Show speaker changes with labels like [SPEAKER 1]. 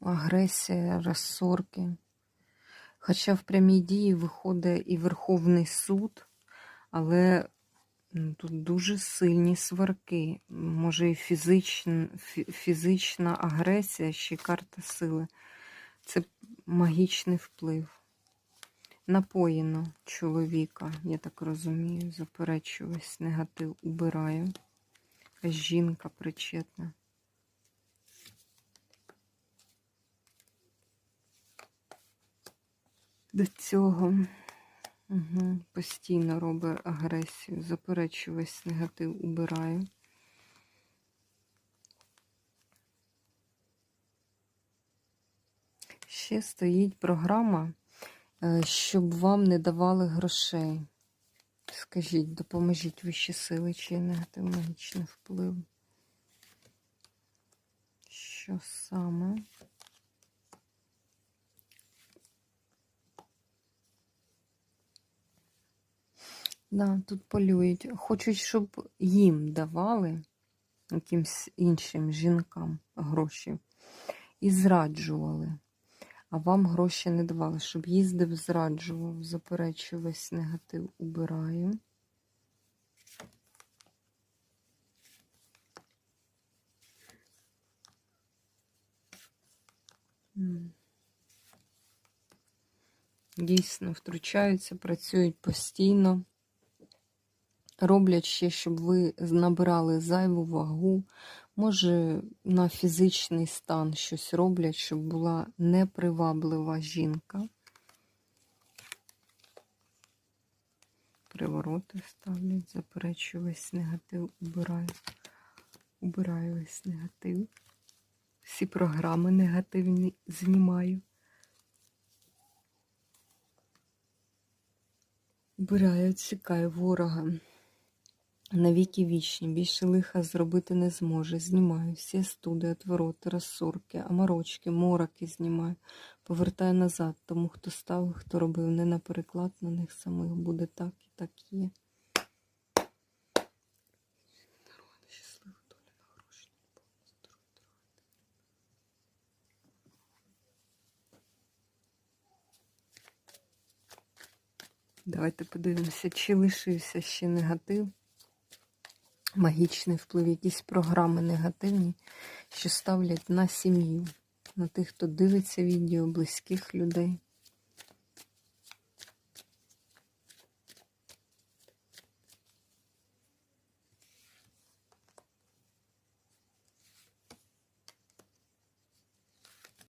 [SPEAKER 1] агресія, розсорки. Хоча в прямій дії виходить і Верховний суд, але тут дуже сильні сварки. Може і фізична, фізична агресія, ще й карта сили. Це магічний вплив. Напоїно чоловіка, я так розумію, заперечую весь негатив, убираю. Жінка причетна. До цього угу. постійно робить агресію, заперечую весь негатив, убираю. Ще стоїть програма, е, щоб вам не давали грошей. Скажіть, допоможіть вищі сили чи негатив магічний вплив. Що саме? Да, тут полюють. Хочуть, щоб їм давали якимсь іншим жінкам гроші і зраджували. А вам гроші не давали, щоб їздив, зраджував, заперечую весь негатив, убираю. Дійсно, втручаються, працюють постійно. Роблять ще, щоб ви набирали зайву вагу. Може, на фізичний стан щось роблять, щоб була неприваблива жінка. Привороти ставлять, заперечую весь негатив, убираю. Убираю весь негатив. Всі програми негативні знімаю. Убираю, чекаю ворога. Навіки вічні, більше лиха зробити не зможе. Знімаю всі студи, отвороти, розсорки, аморочки, мороки знімаю, повертаю назад, тому хто ставив, хто робив. Не на переклад на них самих буде так і так є. Давайте подивимося, чи лишився ще негатив магічний вплив, якісь програми негативні, що ставлять на сім'ю, на тих, хто дивиться відео, близьких людей.